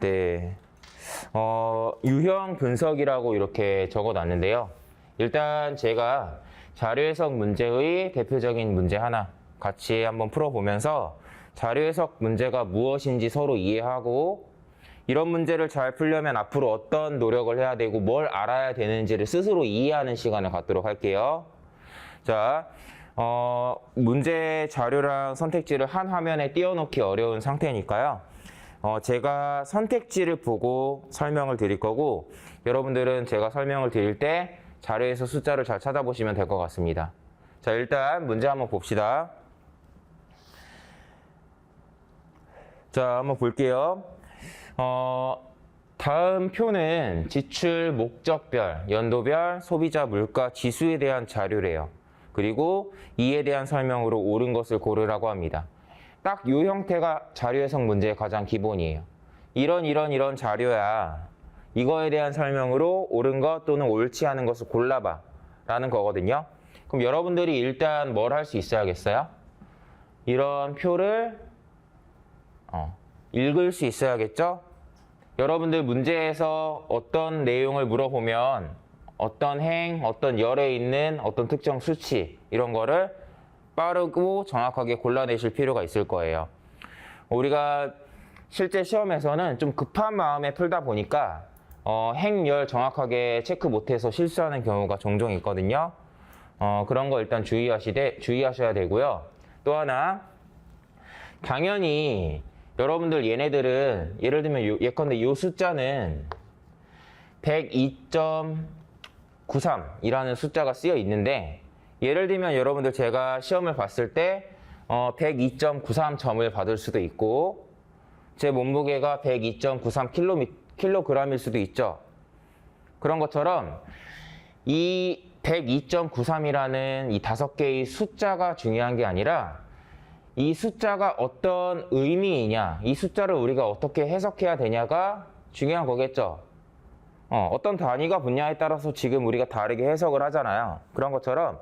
네. 어, 유형 분석이라고 이렇게 적어 놨는데요. 일단 제가 자료 해석 문제의 대표적인 문제 하나 같이 한번 풀어보면서 자료 해석 문제가 무엇인지 서로 이해하고 이런 문제를 잘 풀려면 앞으로 어떤 노력을 해야 되고 뭘 알아야 되는지를 스스로 이해하는 시간을 갖도록 할게요. 자, 어, 문제 자료랑 선택지를 한 화면에 띄워놓기 어려운 상태니까요. 어, 제가 선택지를 보고 설명을 드릴 거고, 여러분들은 제가 설명을 드릴 때 자료에서 숫자를 잘 찾아보시면 될 것 같습니다. 자, 일단 문제 한번 봅시다. 자, 한번 볼게요. 어, 다음 표는 지출 목적별, 연도별, 소비자 물가 지수에 대한 자료래요. 그리고 이에 대한 설명으로 옳은 것을 고르라고 합니다. 딱 이 형태가 자료 해석 문제의 가장 기본이에요. 이런 이런 이런 자료야. 이거에 대한 설명으로 옳은 것 또는 옳지 않은 것을 골라봐. 라는 거거든요. 그럼 여러분들이 일단 뭘 할 수 있어야겠어요? 이런 표를 어, 읽을 수 있어야겠죠? 여러분들 문제에서 어떤 내용을 물어보면 어떤 행, 어떤 열에 있는 어떤 특정 수치 이런 거를 빠르고 정확하게 골라내실 필요가 있을 거예요. 우리가 실제 시험에서는 좀 급한 마음에 풀다 보니까 어, 행, 열 정확하게 체크 못해서 실수하는 경우가 종종 있거든요. 어, 그런 거 일단 주의하시되, 주의하셔야 되고요. 또 하나, 당연히 여러분들 얘네들은 예를 들면 요- 예컨대 요 숫자는 102.93이라는 숫자가 쓰여 있는데 예를 들면 여러분들 제가 시험을 봤을 때 어, 102.93점을 받을 수도 있고 제 몸무게가 102.93 킬로그램일 수도 있죠. 그런 것처럼 이 102.93이라는 이 다섯 개의 숫자가 중요한 게 아니라 이 숫자가 어떤 의미이냐, 이 숫자를 우리가 어떻게 해석해야 되냐가 중요한 거겠죠. 어, 어떤 단위가 붙냐에 따라서 지금 우리가 다르게 해석을 하잖아요. 그런 것처럼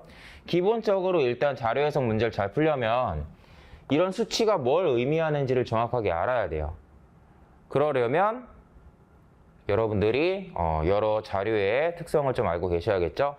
기본적으로 일단 자료 해석 문제를 잘 풀려면 이런 수치가 뭘 의미하는지를 정확하게 알아야 돼요. 그러려면 여러분들이 어, 여러 자료의 특성을 좀 알고 계셔야겠죠.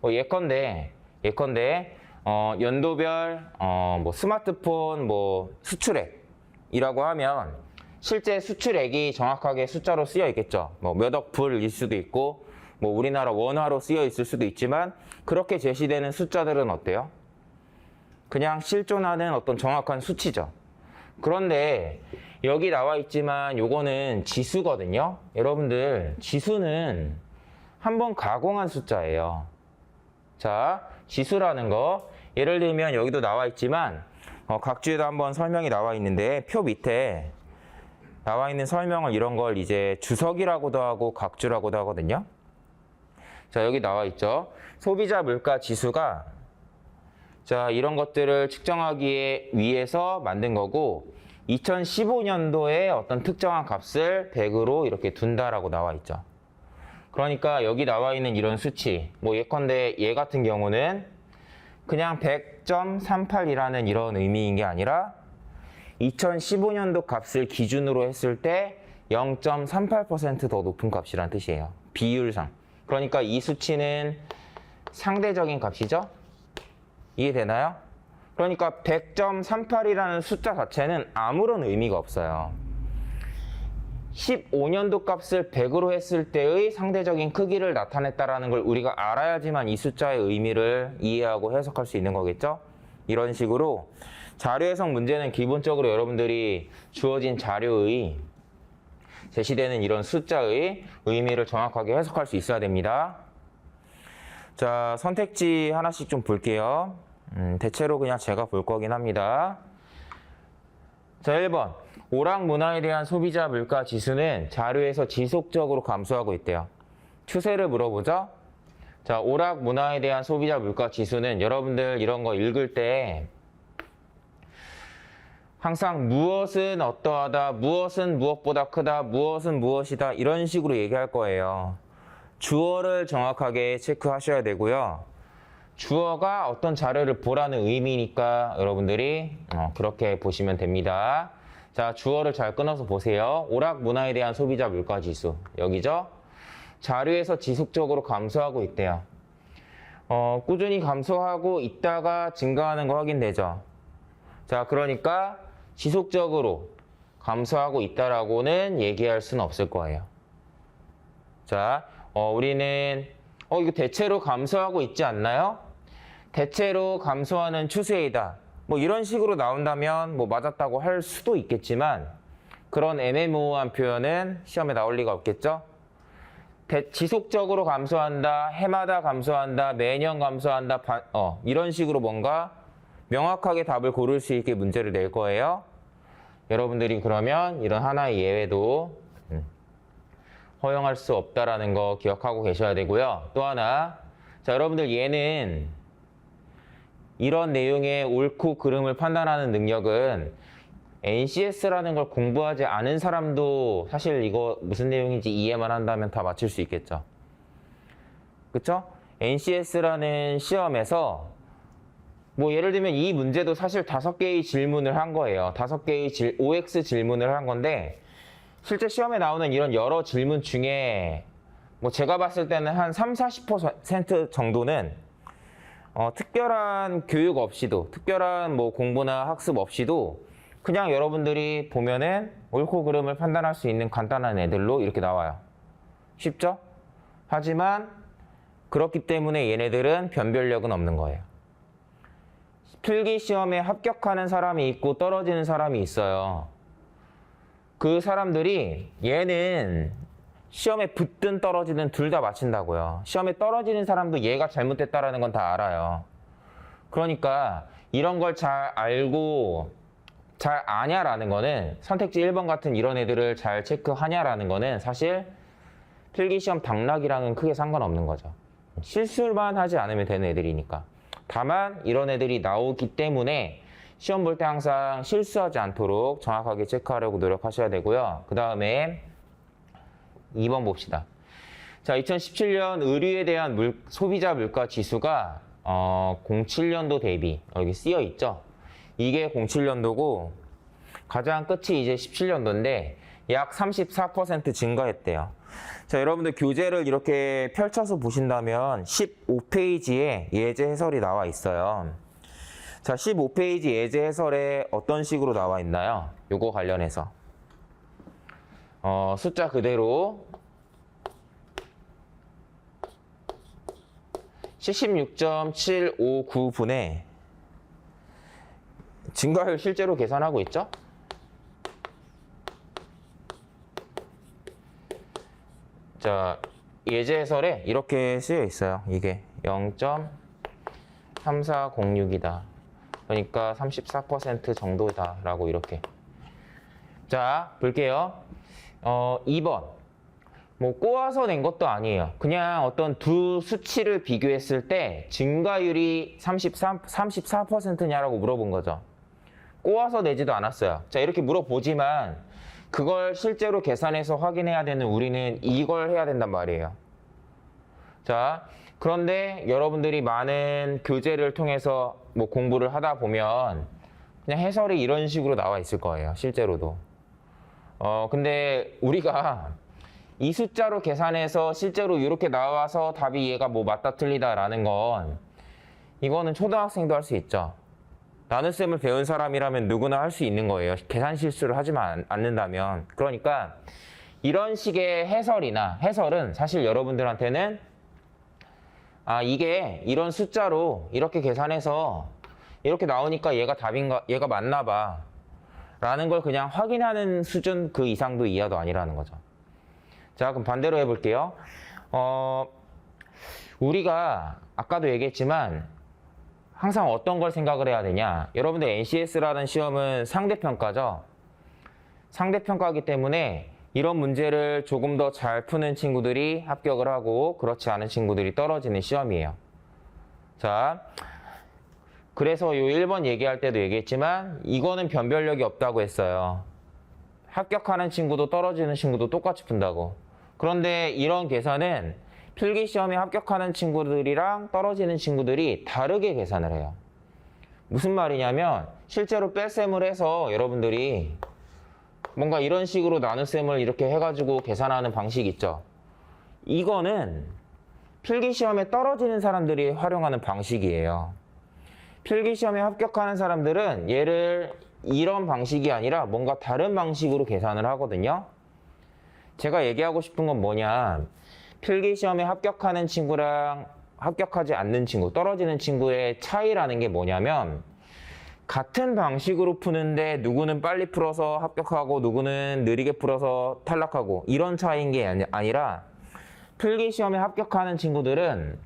뭐 예컨대 예컨대 어, 연도별 어, 뭐 스마트폰 뭐 수출액이라고 하면 실제 수출액이 정확하게 숫자로 쓰여 있겠죠. 뭐 몇 억 불일 수도 있고 뭐 우리나라 원화로 쓰여 있을 수도 있지만 그렇게 제시되는 숫자들은 어때요? 그냥 실존하는 어떤 정확한 수치죠. 그런데 여기 나와 있지만 요거는 지수거든요. 여러분들 지수는 한번 가공한 숫자예요. 자, 지수라는 거 예를 들면 여기도 나와 있지만 어, 각주에도 한번 설명이 나와 있는데 표 밑에 나와 있는 설명을 이런 걸 이제 주석이라고도 하고 각주라고도 하거든요. 자, 여기 나와 있죠. 소비자 물가 지수가 자, 이런 것들을 측정하기 위해서 만든 거고 2015년도에 어떤 특정한 값을 100으로 이렇게 둔다라고 나와 있죠. 그러니까 여기 나와 있는 이런 수치, 뭐 예컨대 얘 같은 경우는 그냥 100.38이라는 이런 의미인 게 아니라 2015년도 값을 기준으로 했을 때 0.38%더 높은 값이란 뜻이에요. 비율상. 그러니까 이 수치는 상대적인 값이죠? 이해되나요? 그러니까 100.38이라는 숫자 자체는 아무런 의미가 없어요. 15년도 값을 100으로 했을 때의 상대적인 크기를 나타냈다라는 걸 우리가 알아야지만 이 숫자의 의미를 이해하고 해석할 수 있는 거겠죠? 이런 식으로 자료 해석 문제는 기본적으로 여러분들이 주어진 자료의 제시되는 이런 숫자의 의미를 정확하게 해석할 수 있어야 됩니다. 자, 선택지 하나씩 좀 볼게요. 음, 대체로 그냥 제가 볼 거긴 합니다. 자, 1번. 오락 문화에 대한 소비자 물가 지수는 자료에서 지속적으로 감소하고 있대요. 추세를 물어보죠? 자, 오락 문화에 대한 소비자 물가 지수는 여러분들 이런 거 읽을 때 항상 무엇은 어떠하다, 무엇은 무엇보다 크다, 무엇은 무엇이다 이런 식으로 얘기할 거예요. 주어를 정확하게 체크하셔야 되고요. 주어가 어떤 자료를 보라는 의미니까 여러분들이 어, 그렇게 보시면 됩니다. 자, 주어를 잘 끊어서 보세요. 오락 문화에 대한 소비자 물가 지수. 여기죠? 자료에서 지속적으로 감소하고 있대요. 어, 꾸준히 감소하고 있다가 증가하는 거 확인되죠? 자, 그러니까 지속적으로 감소하고 있다라고는 얘기할 수는 없을 거예요. 자, 어, 우리는 어, 이거 대체로 감소하고 있지 않나요? 대체로 감소하는 추세이다. 뭐 이런 식으로 나온다면 뭐 맞았다고 할 수도 있겠지만 그런 애매모호한 표현은 시험에 나올 리가 없겠죠? 대- 지속적으로 감소한다, 해마다 감소한다, 매년 감소한다, 바- 어, 이런 식으로 뭔가 명확하게 답을 고를 수 있게 문제를 낼 거예요. 여러분들이 그러면 이런 하나의 예외도 음, 허용할 수 없다라는 거 기억하고 계셔야 되고요. 또 하나, 자 여러분들 얘는 이런 내용의 옳고 그름을 판단하는 능력은 NCS라는 걸 공부하지 않은 사람도 사실 이거 무슨 내용인지 이해만 한다면 다 맞출 수 있겠죠. 그쵸? NCS라는 시험에서 뭐 예를 들면 이 문제도 사실 다섯 개의 질문을 한 거예요. 다섯 개의 질, OX 질문을 한 건데 실제 시험에 나오는 이런 여러 질문 중에 뭐 제가 봤을 때는 한 3, 40% 정도는 어, 특별한 교육 없이도 특별한 뭐 공부나 학습 없이도 그냥 여러분들이 보면은 옳고 그름을 판단할 수 있는 간단한 애들로 이렇게 나와요. 쉽죠? 하지만 그렇기 때문에 얘네들은 변별력은 없는 거예요. 필기 시험에 합격하는 사람이 있고 떨어지는 사람이 있어요. 그 사람들이 얘는 시험에 붙든 떨어지든 둘다 맞힌다고요. 시험에 떨어지는 사람도 얘가 잘못됐다라는 건 다 알아요. 그러니까 이런 걸 잘 알고 잘 아냐라는 거는 선택지 1번 같은 이런 애들을 잘 체크하냐라는 거는 사실 필기시험 당락이랑은 크게 상관없는 거죠. 실수만 하지 않으면 되는 애들이니까. 다만 이런 애들이 나오기 때문에 시험 볼 때 항상 실수하지 않도록 정확하게 체크하려고 노력하셔야 되고요. 그 다음에 2번 봅시다. 자, 2017년 의류에 대한 물- 소비자 물가 지수가 어, 07년도 대비 여기 쓰여 있죠. 이게 07년도고 가장 끝이 이제 17년도인데 약 34% 증가했대요. 자, 여러분들 교재를 이렇게 펼쳐서 보신다면 15페이지에 예제 해설이 나와 있어요. 자, 15페이지 예제 해설에 어떤 식으로 나와 있나요? 요거 관련해서. 어, 숫자 그대로 76.759분에 증가율 실제로 계산하고 있죠? 자, 예제 해설에 이렇게 쓰여 있어요. 이게 0.3406이다. 그러니까 34% 정도다라고 이렇게. 자, 볼게요. 어, 2번. 뭐 꼬아서 낸 것도 아니에요. 그냥 어떤 두 수치를 비교했을 때 증가율이 33, 34%냐라고 물어본 거죠. 꼬아서 내지도 않았어요. 자, 이렇게 물어보지만 그걸 실제로 계산해서 확인해야 되는 우리는 이걸 해야 된단 말이에요. 자, 그런데 여러분들이 많은 교재를 통해서 뭐 공부를 하다 보면 그냥 해설이 이런 식으로 나와 있을 거예요. 실제로도. 어, 근데 우리가 이 숫자로 계산해서 실제로 이렇게 나와서 답이 얘가 뭐 맞다 틀리다라는 건 이거는 초등학생도 할 수 있죠. 나눗셈을 배운 사람이라면 누구나 할 수 있는 거예요. 계산 실수를 하지만 않는다면. 그러니까 이런 식의 해설이나 해설은 사실 여러분들한테는 아, 이게 이런 숫자로 이렇게 계산해서 이렇게 나오니까 얘가 답인가, 얘가 맞나 봐. 라는 걸 그냥 확인하는 수준 그 이상도 이하도 아니라는 거죠. 자, 그럼 반대로 해볼게요. 어, 우리가 아까도 얘기했지만 항상 어떤 걸 생각을 해야 되냐. 여러분들 NCS라는 시험은 상대평가죠. 상대평가이기 때문에 이런 문제를 조금 더 잘 푸는 친구들이 합격을 하고 그렇지 않은 친구들이 떨어지는 시험이에요. 자, 그래서 요 1번 얘기할 때도 얘기했지만 이거는 변별력이 없다고 했어요. 합격하는 친구도 떨어지는 친구도 똑같이 푼다고. 그런데 이런 계산은 필기 시험에 합격하는 친구들이랑 떨어지는 친구들이 다르게 계산을 해요. 무슨 말이냐면 실제로 뺄셈을 해서 여러분들이 뭔가 이런 식으로 나눗셈을 이렇게 해가지고 계산하는 방식 있죠. 이거는 필기 시험에 떨어지는 사람들이 활용하는 방식이에요. 필기 시험에 합격하는 사람들은 얘를 이런 방식이 아니라 뭔가 다른 방식으로 계산을 하거든요. 제가 얘기하고 싶은 건 뭐냐. 필기 시험에 합격하는 친구랑 합격하지 않는 친구, 떨어지는 친구의 차이라는 게 뭐냐면 같은 방식으로 푸는데 누구는 빨리 풀어서 합격하고 누구는 느리게 풀어서 탈락하고 이런 차이인 게 아니- 아니라 필기 시험에 합격하는 친구들은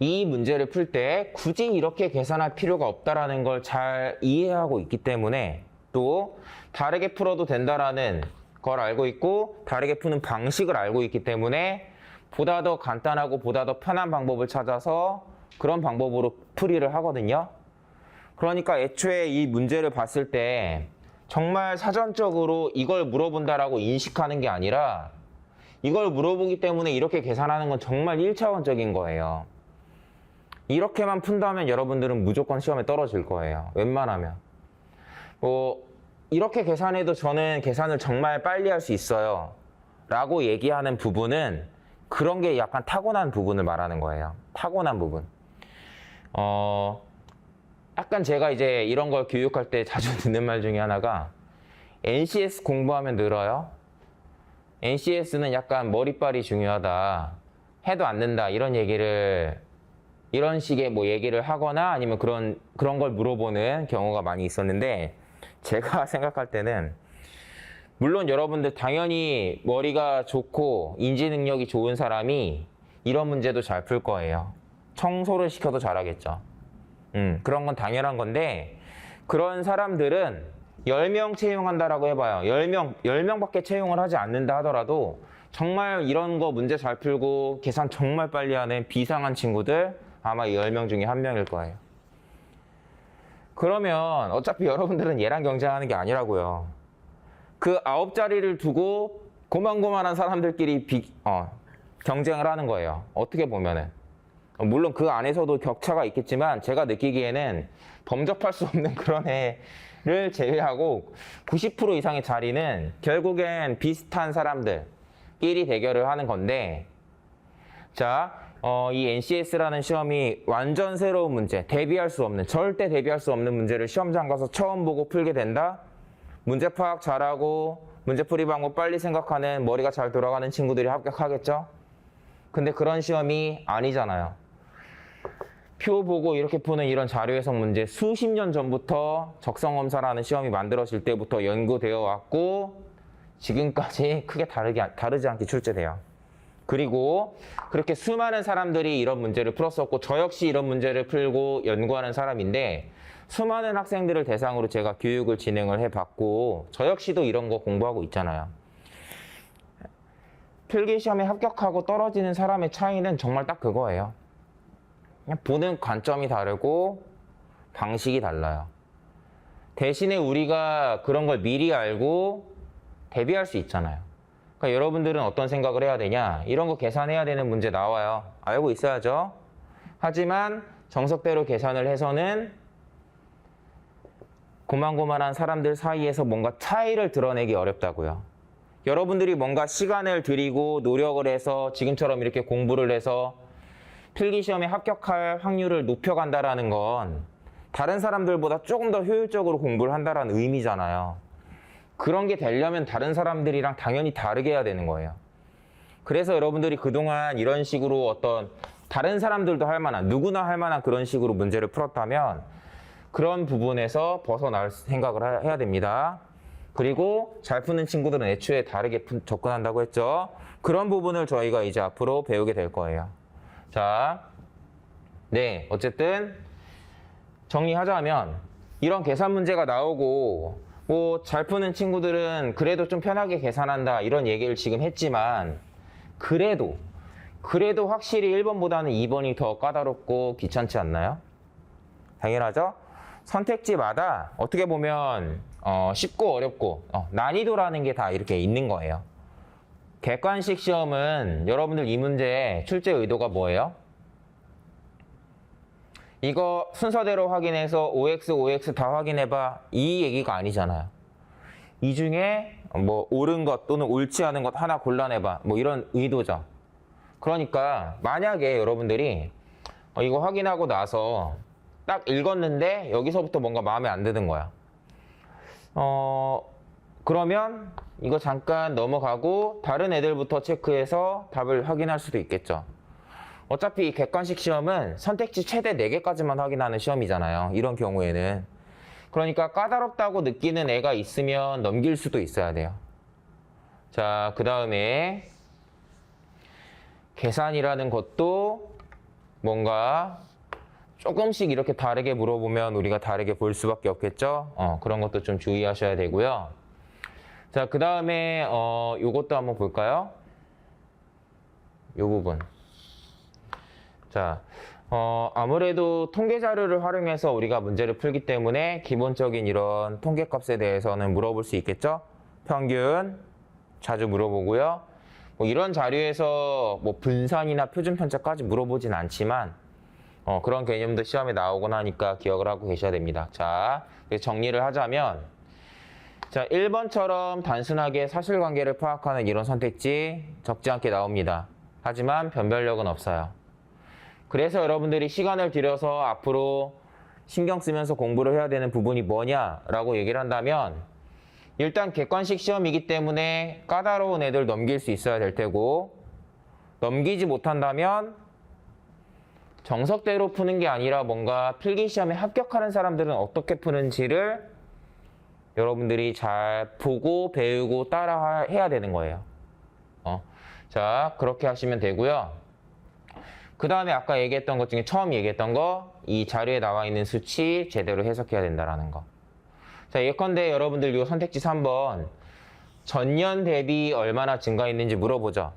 이 문제를 풀 때 굳이 이렇게 계산할 필요가 없다라는 걸 잘 이해하고 있기 때문에 또 다르게 풀어도 된다라는 걸 알고 있고 다르게 푸는 방식을 알고 있기 때문에 보다 더 간단하고 보다 더 편한 방법을 찾아서 그런 방법으로 풀이를 하거든요. 그러니까 애초에 이 문제를 봤을 때 정말 사전적으로 이걸 물어본다라고 인식하는 게 아니라 이걸 물어보기 때문에 이렇게 계산하는 건 정말 1차원적인 거예요. 이렇게만 푼다면 여러분들은 무조건 시험에 떨어질 거예요. 웬만하면. 뭐, 이렇게 계산해도 저는 계산을 정말 빨리 할 수 있어요. 라고 얘기하는 부분은 그런 게 약간 타고난 부분을 말하는 거예요. 타고난 부분. 어, 약간 제가 이제 이런 걸 교육할 때 자주 듣는 말 중에 하나가 NCS 공부하면 늘어요. NCS는 약간 머리빨이 중요하다. 해도 안 는다. 이런 얘기를 이런 식의 뭐 얘기를 하거나 아니면 그런 그런 걸 물어보는 경우가 많이 있었는데 제가 생각할 때는 물론 여러분들 당연히 머리가 좋고 인지 능력이 좋은 사람이 이런 문제도 잘 풀 거예요. 청소를 시켜도 잘하겠죠. 음, 그런 건 당연한 건데 그런 사람들은 10명 채용한다라고 해봐요. 10명, 10명밖에 채용을 하지 않는다 하더라도 정말 이런 거 문제 잘 풀고 계산 정말 빨리 하는 비상한 친구들 아마 10명 중에 한 명일 거예요. 그러면 어차피 여러분들은 얘랑 경쟁하는 게 아니라고요. 그 아홉 자리를 두고 고만고만한 사람들끼리 비, 어, 경쟁을 하는 거예요. 어떻게 보면은. 물론 그 안에서도 격차가 있겠지만 제가 느끼기에는 범접할 수 없는 그런 애를 제외하고 90% 이상의 자리는 결국엔 비슷한 사람들끼리 대결을 하는 건데 자, 어, 이 NCS라는 시험이 완전 새로운 문제, 대비할 수 없는, 절대 대비할 수 없는 문제를 시험장 가서 처음 보고 풀게 된다? 문제 파악 잘하고 문제풀이 방법 빨리 생각하는 머리가 잘 돌아가는 친구들이 합격하겠죠? 근데 그런 시험이 아니잖아요. 표 보고 이렇게 푸는 이런 자료 해석 문제 수십 년 전부터 적성검사라는 시험이 만들어질 때부터 연구되어 왔고 지금까지 크게 다르게, 다르지 않게 출제돼요. 그리고 그렇게 수많은 사람들이 이런 문제를 풀었었고 저 역시 이런 문제를 풀고 연구하는 사람인데 수많은 학생들을 대상으로 제가 교육을 진행을 해봤고 저 역시도 이런 거 공부하고 있잖아요. 필기 시험에 합격하고 떨어지는 사람의 차이는 정말 딱 그거예요. 보는 관점이 다르고 방식이 달라요. 대신에 우리가 그런 걸 미리 알고 대비할 수 있잖아요. 그러니까 여러분들은 어떤 생각을 해야 되냐? 이런 거 계산해야 되는 문제 나와요. 알고 있어야죠. 하지만 정석대로 계산을 해서는 고만고만한 사람들 사이에서 뭔가 차이를 드러내기 어렵다고요. 여러분들이 뭔가 시간을 들이고 노력을 해서 지금처럼 이렇게 공부를 해서 필기 시험에 합격할 확률을 높여간다라는 건 다른 사람들보다 조금 더 효율적으로 공부를 한다라는 의미잖아요. 그런 게 되려면 다른 사람들이랑 당연히 다르게 해야 되는 거예요. 그래서 여러분들이 그동안 이런 식으로 어떤 다른 사람들도 할 만한, 누구나 할 만한 그런 식으로 문제를 풀었다면 그런 부분에서 벗어날 생각을 하- 해야 됩니다. 그리고 잘 푸는 친구들은 애초에 다르게 푼- 접근한다고 했죠. 그런 부분을 저희가 이제 앞으로 배우게 될 거예요. 자, 네, 어쨌든 정리하자면 이런 계산 문제가 나오고 뭐 잘 푸는 친구들은 그래도 좀 편하게 계산한다 이런 얘기를 지금 했지만 그래도 그래도 확실히 1번보다는 2번이 더 까다롭고 귀찮지 않나요? 당연하죠. 선택지마다 어떻게 보면 어, 쉽고 어렵고 어, 난이도라는 게 다 이렇게 있는 거예요. 객관식 시험은 여러분들 이 문제 출제 의도가 뭐예요? 이거 순서대로 확인해서 OX, OX 다 확인해봐 이 얘기가 아니잖아요. 이 중에 뭐 옳은 것 또는 옳지 않은 것 하나 골라내봐. 뭐 이런 의도죠. 그러니까 만약에 여러분들이 어, 이거 확인하고 나서 딱 읽었는데 여기서부터 뭔가 마음에 안 드는 거야. 어, 그러면 이거 잠깐 넘어가고 다른 애들부터 체크해서 답을 확인할 수도 있겠죠. 어차피 이 객관식 시험은 선택지 최대 4개까지만 확인하는 시험이잖아요. 이런 경우에는. 그러니까 까다롭다고 느끼는 애가 있으면 넘길 수도 있어야 돼요. 자, 그 다음에 계산이라는 것도 뭔가 조금씩 이렇게 다르게 물어보면 우리가 다르게 볼 수밖에 없겠죠. 어, 그런 것도 좀 주의하셔야 되고요. 자, 그 다음에 어, 요것도 한번 볼까요? 요 부분. 자, 어, 아무래도 통계 자료를 활용해서 우리가 문제를 풀기 때문에 기본적인 이런 통계값에 대해서는 물어볼 수 있겠죠? 평균 자주 물어보고요. 뭐 이런 자료에서 뭐 분산이나 표준 편차까지 물어보진 않지만 어, 그런 개념도 시험에 나오곤 하니까 기억을 하고 계셔야 됩니다. 자, 정리를 하자면 자, 1번처럼 단순하게 사실관계를 파악하는 이런 선택지 적지 않게 나옵니다. 하지만 변별력은 없어요. 그래서 여러분들이 시간을 들여서 앞으로 신경 쓰면서 공부를 해야 되는 부분이 뭐냐라고 얘기를 한다면 일단 객관식 시험이기 때문에 까다로운 애들 넘길 수 있어야 될 테고 넘기지 못한다면 정석대로 푸는 게 아니라 뭔가 필기 시험에 합격하는 사람들은 어떻게 푸는지를 여러분들이 잘 보고 배우고 따라 해야 되는 거예요. 어. 자, 그렇게 하시면 되고요. 그 다음에 아까 얘기했던 것 중에 처음 얘기했던 거, 이 자료에 나와 있는 수치 제대로 해석해야 된다라는 거. 자, 예컨대 여러분들 이 선택지 3번 전년 대비 얼마나 증가했는지 물어보죠.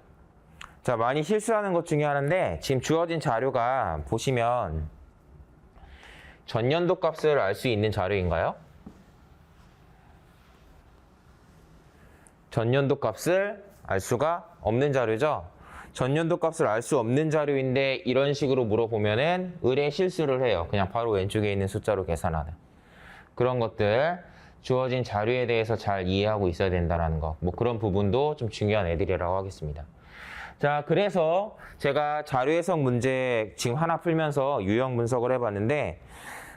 자, 많이 실수하는 것 중에 하나인데 지금 주어진 자료가 보시면 전년도 값을 알 수 있는 자료인가요? 전년도 값을 알 수가 없는 자료죠. 전년도 값을 알 수 없는 자료인데 이런 식으로 물어보면은 의뢰 실수를 해요. 그냥 바로 왼쪽에 있는 숫자로 계산하는. 그런 것들 주어진 자료에 대해서 잘 이해하고 있어야 된다는 거. 뭐 그런 부분도 좀 중요한 애들이라고 하겠습니다. 자, 그래서 제가 자료 해석 문제 지금 하나 풀면서 유형 분석을 해봤는데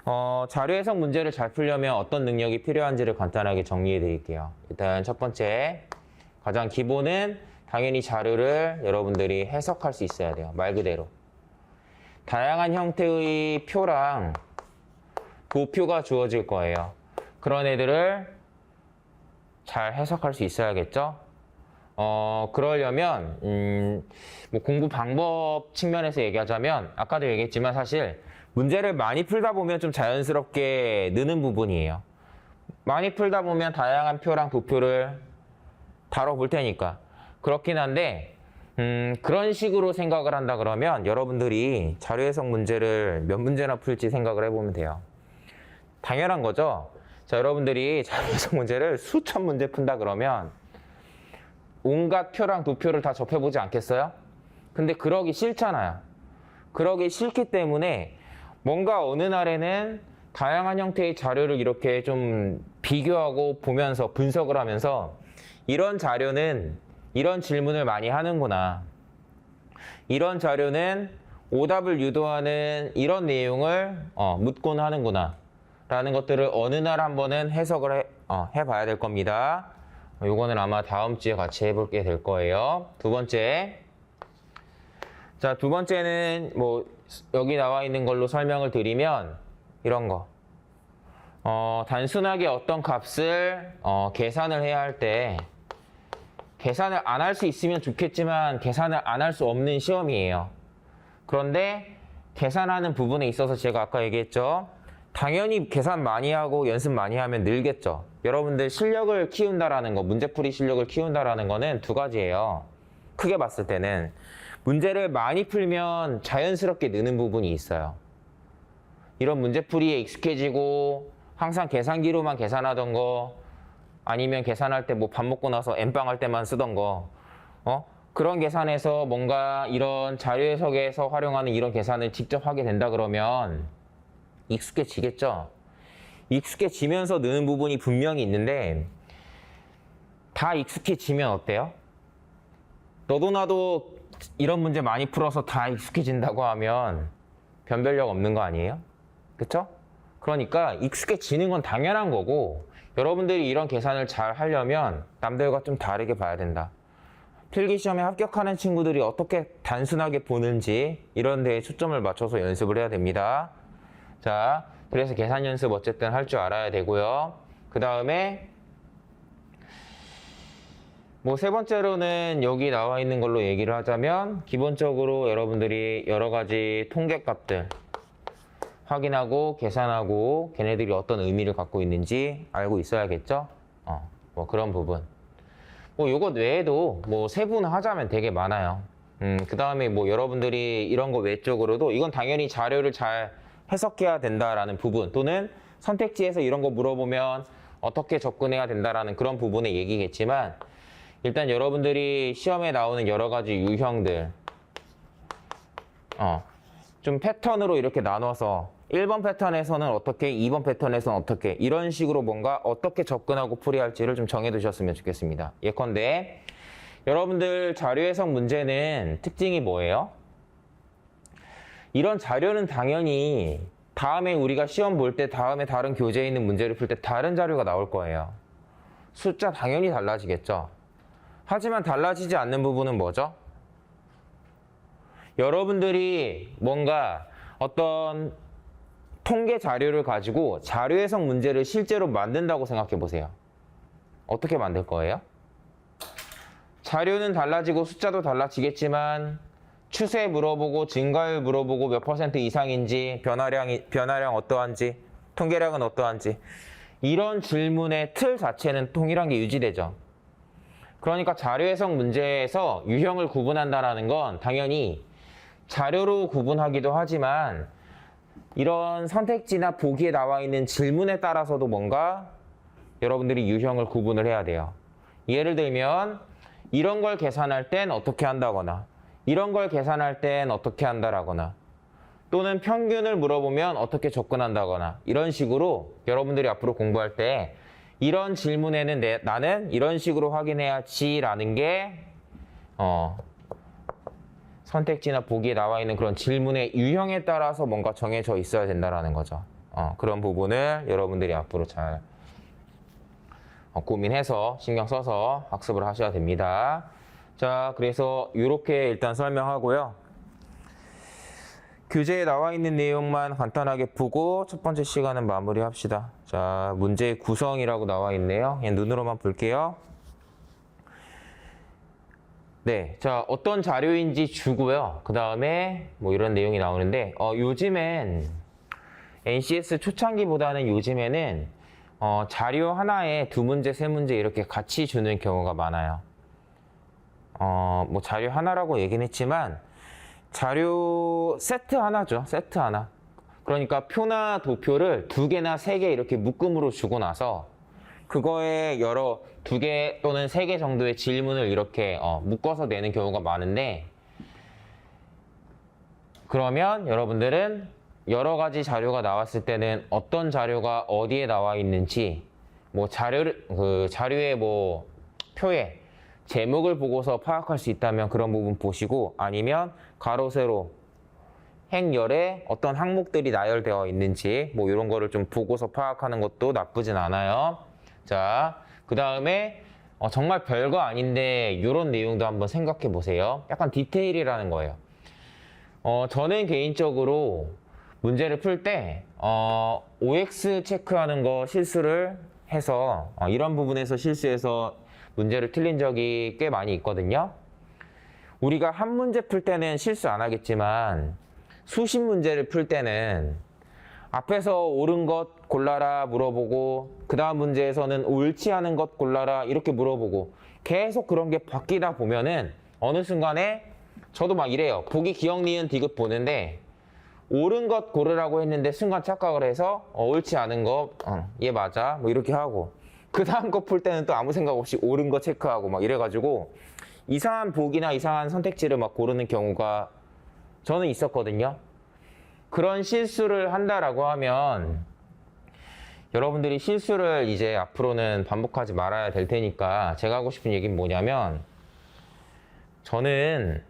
어, 자료 해석 문제를 잘 풀려면 어떤 능력이 필요한지를 간단하게 정리해 드릴게요. 일단 첫 번째 가장 기본은 당연히 자료를 여러분들이 해석할 수 있어야 돼요. 말 그대로. 다양한 형태의 표랑 도표가 주어질 거예요. 그런 애들을 잘 해석할 수 있어야겠죠? 어, 그러려면, 음, 뭐 공부 방법 측면에서 얘기하자면, 아까도 얘기했지만 사실 문제를 많이 풀다 보면 좀 자연스럽게 느는 부분이에요. 많이 풀다 보면 다양한 표랑 도표를 다뤄볼 테니까. 그렇긴 한데, 음, 그런 식으로 생각을 한다 그러면 여러분들이 자료 해석 문제를 몇 문제나 풀지 생각을 해보면 돼요. 당연한 거죠. 자, 여러분들이 자료 해석 문제를 수천 문제 푼다 그러면 온갖 표랑 도표를 다 접해보지 않겠어요? 근데 그러기 싫잖아요. 그러기 싫기 때문에 뭔가 어느 날에는 다양한 형태의 자료를 이렇게 좀 비교하고 보면서 분석을 하면서 이런 자료는 이런 질문을 많이 하는구나. 이런 자료는 오답을 유도하는 이런 내용을 어, 묻곤 하는구나. 라는 것들을 어느 날 한번은 해석을 해, 어, 해봐야 될 겁니다. 요거는 아마 다음 주에 같이 해볼게 될 거예요. 두 번째. 자, 두 번째는 뭐 여기 나와 있는 걸로 설명을 드리면 이런 거. 어, 단순하게 어떤 값을 어, 계산을 해야 할때 계산을 안 할 수 있으면 좋겠지만 계산을 안 할 수 없는 시험이에요. 그런데 계산하는 부분에 있어서 제가 아까 얘기했죠. 당연히 계산 많이 하고 연습 많이 하면 늘겠죠. 여러분들 실력을 키운다라는 거, 문제풀이 실력을 키운다라는 거는 두 가지예요. 크게 봤을 때는 문제를 많이 풀면 자연스럽게 느는 부분이 있어요. 이런 문제풀이에 익숙해지고 항상 계산기로만 계산하던 거 아니면 계산할 때 뭐 밥 먹고 나서 엠빵 할 때만 쓰던 거 어? 그런 계산에서 뭔가 이런 자료 해석에서 활용하는 이런 계산을 직접 하게 된다 그러면 익숙해지겠죠. 익숙해지면서 느는 부분이 분명히 있는데 다 익숙해지면 어때요? 너도 나도 이런 문제 많이 풀어서 다 익숙해진다고 하면 변별력 없는 거 아니에요? 그쵸? 그러니까 익숙해지는 건 당연한 거고 여러분들이 이런 계산을 잘 하려면 남들과 좀 다르게 봐야 된다. 필기시험에 합격하는 친구들이 어떻게 단순하게 보는지 이런 데에 초점을 맞춰서 연습을 해야 됩니다. 자, 그래서 계산 연습 어쨌든 할 줄 알아야 되고요. 그 다음에 뭐 세 번째로는 여기 나와 있는 걸로 얘기를 하자면 기본적으로 여러분들이 여러 가지 통계값들 확인하고 계산하고 걔네들이 어떤 의미를 갖고 있는지 알고 있어야겠죠? 어, 뭐 그런 부분. 뭐 요것 외에도 뭐 세분화하자면 되게 많아요. 음, 그 다음에 뭐 여러분들이 이런 거 외적으로도 이건 당연히 자료를 잘 해석해야 된다라는 부분 또는 선택지에서 이런 거 물어보면 어떻게 접근해야 된다라는 그런 부분의 얘기겠지만 일단 여러분들이 시험에 나오는 여러 가지 유형들 어, 좀 패턴으로 이렇게 나눠서 1번 패턴에서는 어떻게, 2번 패턴에서는 어떻게 이런 식으로 뭔가 어떻게 접근하고 풀이할지를 좀 정해두셨으면 좋겠습니다. 예컨대 여러분들 자료 해석 문제는 특징이 뭐예요? 이런 자료는 당연히 다음에 우리가 시험 볼 때 다음에 다른 교재에 있는 문제를 풀 때 다른 자료가 나올 거예요. 숫자 당연히 달라지겠죠. 하지만 달라지지 않는 부분은 뭐죠? 여러분들이 뭔가 어떤 통계 자료를 가지고 자료 해석 문제를 실제로 만든다고 생각해 보세요. 어떻게 만들 거예요? 자료는 달라지고 숫자도 달라지겠지만 추세 물어보고 증가율 물어보고 몇 퍼센트 이상인지 변화량이 변화량 어떠한지 통계량은 어떠한지 이런 질문의 틀 자체는 동일한 게 유지되죠. 그러니까 자료 해석 문제에서 유형을 구분한다라는 건 당연히 자료로 구분하기도 하지만 이런 선택지나 보기에 나와 있는 질문에 따라서도 뭔가 여러분들이 유형을 구분을 해야 돼요. 예를 들면 이런 걸 계산할 땐 어떻게 한다거나 이런 걸 계산할 땐 어떻게 한다라거나 또는 평균을 물어보면 어떻게 접근한다거나 이런 식으로 여러분들이 앞으로 공부할 때 이런 질문에는 내, 나는 이런 식으로 확인해야지라는 게 어, 선택지나 보기에 나와 있는 그런 질문의 유형에 따라서 뭔가 정해져 있어야 된다라는 거죠. 어, 그런 부분을 여러분들이 앞으로 잘 어, 고민해서 신경 써서 학습을 하셔야 됩니다. 자, 그래서 이렇게 일단 설명하고요. 교재에 나와 있는 내용만 간단하게 보고 첫 번째 시간은 마무리합시다. 자, 문제의 구성이라고 나와 있네요. 그냥 눈으로만 볼게요. 네, 자 어떤 자료인지 주고요. 그 다음에 뭐 이런 내용이 나오는데 어, 요즘엔 NCS 초창기보다는 요즘에는 어, 자료 하나에 두 문제, 세 문제 이렇게 같이 주는 경우가 많아요. 어, 뭐 자료 하나라고 얘기는 했지만 자료 세트 하나죠. 세트 하나. 그러니까 표나 도표를 두 개나 세 개 이렇게 묶음으로 주고 나서 그거에 여러 두 개 또는 세 개 정도의 질문을 이렇게 어, 묶어서 내는 경우가 많은데 그러면 여러분들은 여러 가지 자료가 나왔을 때는 어떤 자료가 어디에 나와 있는지 뭐 자료를 그 자료의 뭐 표에 제목을 보고서 파악할 수 있다면 그런 부분 보시고 아니면 가로 세로 행열에 어떤 항목들이 나열되어 있는지 뭐 이런 거를 좀 보고서 파악하는 것도 나쁘진 않아요. 자, 그 다음에 어, 정말 별거 아닌데 이런 내용도 한번 생각해 보세요. 약간 디테일이라는 거예요. 어, 저는 개인적으로 문제를 풀때 어, OX 체크하는 거 실수를 해서 어, 이런 부분에서 실수해서 문제를 틀린 적이 꽤 많이 있거든요. 우리가 한 문제 풀 때는 실수 안 하겠지만 수십 문제를 풀 때는 앞에서 옳은 것 골라라 물어보고 그 다음 문제에서는 옳지 않은 것 골라라 이렇게 물어보고 계속 그런 게 바뀌다 보면은 어느 순간에 저도 막 이래요. 보기 기억 니은 디귿 보는데 옳은 것 고르라고 했는데 순간 착각을 해서 어, 옳지 않은 거, 어, 얘 맞아 뭐 이렇게 하고 그 다음 거 풀 때는 또 아무 생각 없이 옳은 거 체크하고 막 이래가지고 이상한 보기나 이상한 선택지를 막 고르는 경우가 저는 있었거든요. 그런 실수를 한다라고 하면 여러분들이 실수를 이제 앞으로는 반복하지 말아야 될 테니까 제가 하고 싶은 얘기는 뭐냐면 저는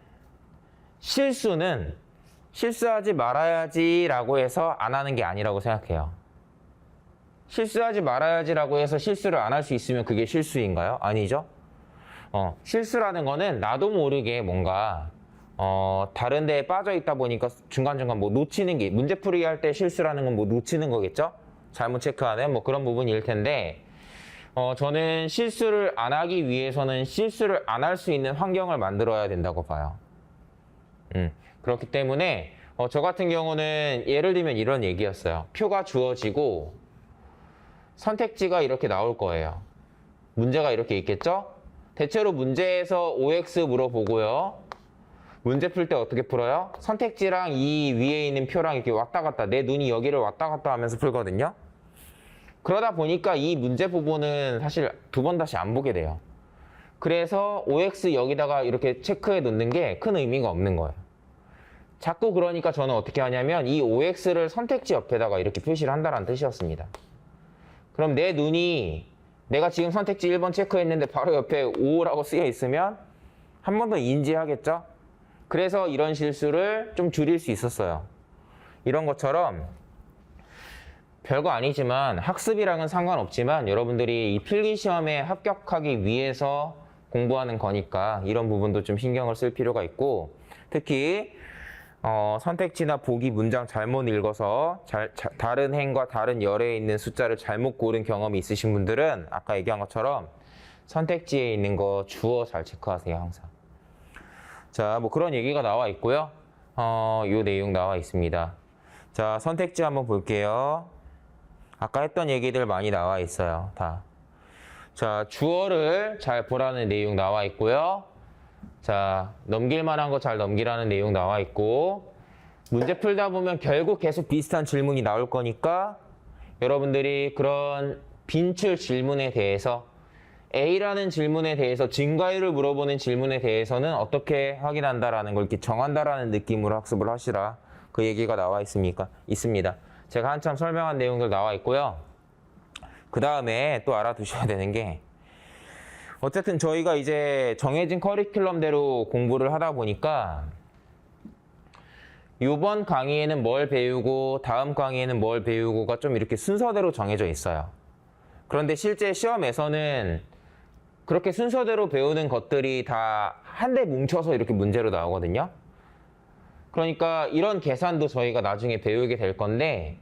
실수는 실수하지 말아야지라고 해서 안 하는 게 아니라고 생각해요. 실수하지 말아야지라고 해서 실수를 안 할 수 있으면 그게 실수인가요? 아니죠. 어, 실수라는 거는 나도 모르게 뭔가 어, 다른 데에 빠져 있다 보니까 중간중간 뭐 놓치는 게 문제풀이 할 때 실수라는 건 뭐 놓치는 거겠죠? 잘못 체크하는 뭐 그런 부분일 텐데 어, 저는 실수를 안 하기 위해서는 실수를 안 할 수 있는 환경을 만들어야 된다고 봐요. 음, 그렇기 때문에 어, 저 같은 경우는 예를 들면 이런 얘기였어요. 표가 주어지고 선택지가 이렇게 나올 거예요. 문제가 이렇게 있겠죠? 대체로 문제에서 OX 물어보고요. 문제 풀 때 어떻게 풀어요? 선택지랑 이 위에 있는 표랑 이렇게 왔다 갔다 내 눈이 여기를 왔다 갔다 하면서 풀거든요. 그러다 보니까 이 문제 부분은 사실 두 번 다시 안 보게 돼요. 그래서 OX 여기다가 이렇게 체크해 놓는 게 큰 의미가 없는 거예요. 자꾸 그러니까 저는 어떻게 하냐면 이 OX를 선택지 옆에다가 이렇게 표시를 한다는 뜻이었습니다. 그럼 내 눈이 내가 지금 선택지 1번 체크했는데 바로 옆에 5라고 쓰여 있으면 한 번 더 인지하겠죠? 그래서 이런 실수를 좀 줄일 수 있었어요. 이런 것처럼 별거 아니지만 학습이랑은 상관없지만 여러분들이 이 필기 시험에 합격하기 위해서 공부하는 거니까 이런 부분도 좀 신경을 쓸 필요가 있고 특히 어, 선택지나 보기 문장 잘못 읽어서 잘- 자- 다른 행과 다른 열에 있는 숫자를 잘못 고른 경험이 있으신 분들은 아까 얘기한 것처럼 선택지에 있는 거 주어 잘 체크하세요 항상. 자, 뭐 그런 얘기가 나와 있고요. 어, 요 내용 나와 있습니다. 자, 선택지 한번 볼게요. 아까 했던 얘기들 많이 나와 있어요. 다. 자, 주어를 잘 보라는 내용 나와 있고요. 자, 넘길 만한 거 잘 넘기라는 내용 나와 있고, 문제 풀다 보면 결국 계속 비슷한 질문이 나올 거니까, 여러분들이 그런 빈출 질문에 대해서, A라는 질문에 대해서 증가율을 물어보는 질문에 대해서는 어떻게 확인한다라는 걸 이렇게 정한다라는 느낌으로 학습을 하시라. 그 얘기가 나와 있습니까? 있습니다. 제가 한참 설명한 내용들 나와 있고요. 그 다음에 또 알아두셔야 되는 게, 어쨌든 저희가 이제 정해진 커리큘럼대로 공부를 하다 보니까 이번 강의에는 뭘 배우고 다음 강의에는 뭘 배우고가 좀 이렇게 순서대로 정해져 있어요. 그런데 실제 시험에서는 그렇게 순서대로 배우는 것들이 다 한데 뭉쳐서 이렇게 문제로 나오거든요. 그러니까 이런 계산도 저희가 나중에 배우게 될 건데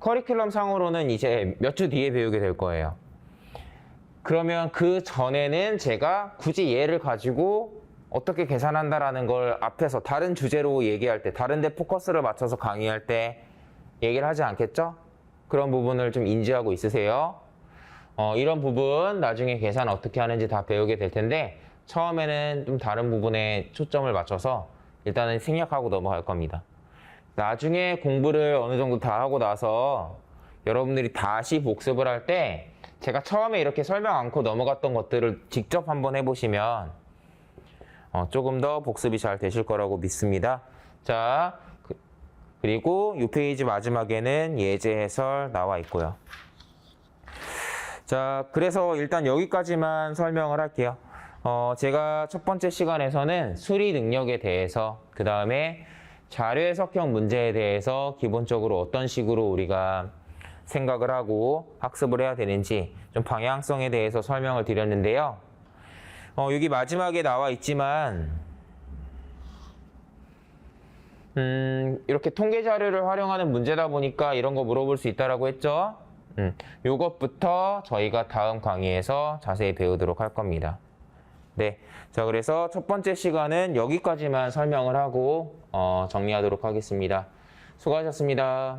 커리큘럼 상으로는 이제 몇 주 뒤에 배우게 될 거예요. 그러면 그 전에는 제가 굳이 얘를 가지고 어떻게 계산한다라는 걸 앞에서 다른 주제로 얘기할 때, 다른 데 포커스를 맞춰서 강의할 때 얘기를 하지 않겠죠? 그런 부분을 좀 인지하고 있으세요. 어, 이런 부분 나중에 계산 어떻게 하는지 다 배우게 될 텐데 처음에는 좀 다른 부분에 초점을 맞춰서 일단은 생략하고 넘어갈 겁니다. 나중에 공부를 어느 정도 다 하고 나서 여러분들이 다시 복습을 할 때 제가 처음에 이렇게 설명 않고 넘어갔던 것들을 직접 한번 해보시면 어, 조금 더 복습이 잘 되실 거라고 믿습니다. 자, 그, 리고 이 페이지 마지막에는 예제 해설 나와 있고요. 자, 그래서 일단 여기까지만 설명을 할게요. 어, 제가 첫 번째 시간에서는 수리 능력에 대해서, 그 다음에 자료 해석형 문제에 대해서 기본적으로 어떤 식으로 우리가 생각을 하고 학습을 해야 되는지 좀 방향성에 대해서 설명을 드렸는데요. 어, 여기 마지막에 나와 있지만, 음, 이렇게 통계 자료를 활용하는 문제다 보니까 이런 거 물어볼 수 있다라고 했죠. 음, 요것부터 저희가 다음 강의에서 자세히 배우도록 할 겁니다. 네. 자, 그래서 첫 번째 시간은 여기까지만 설명을 하고, 어, 정리하도록 하겠습니다. 수고하셨습니다.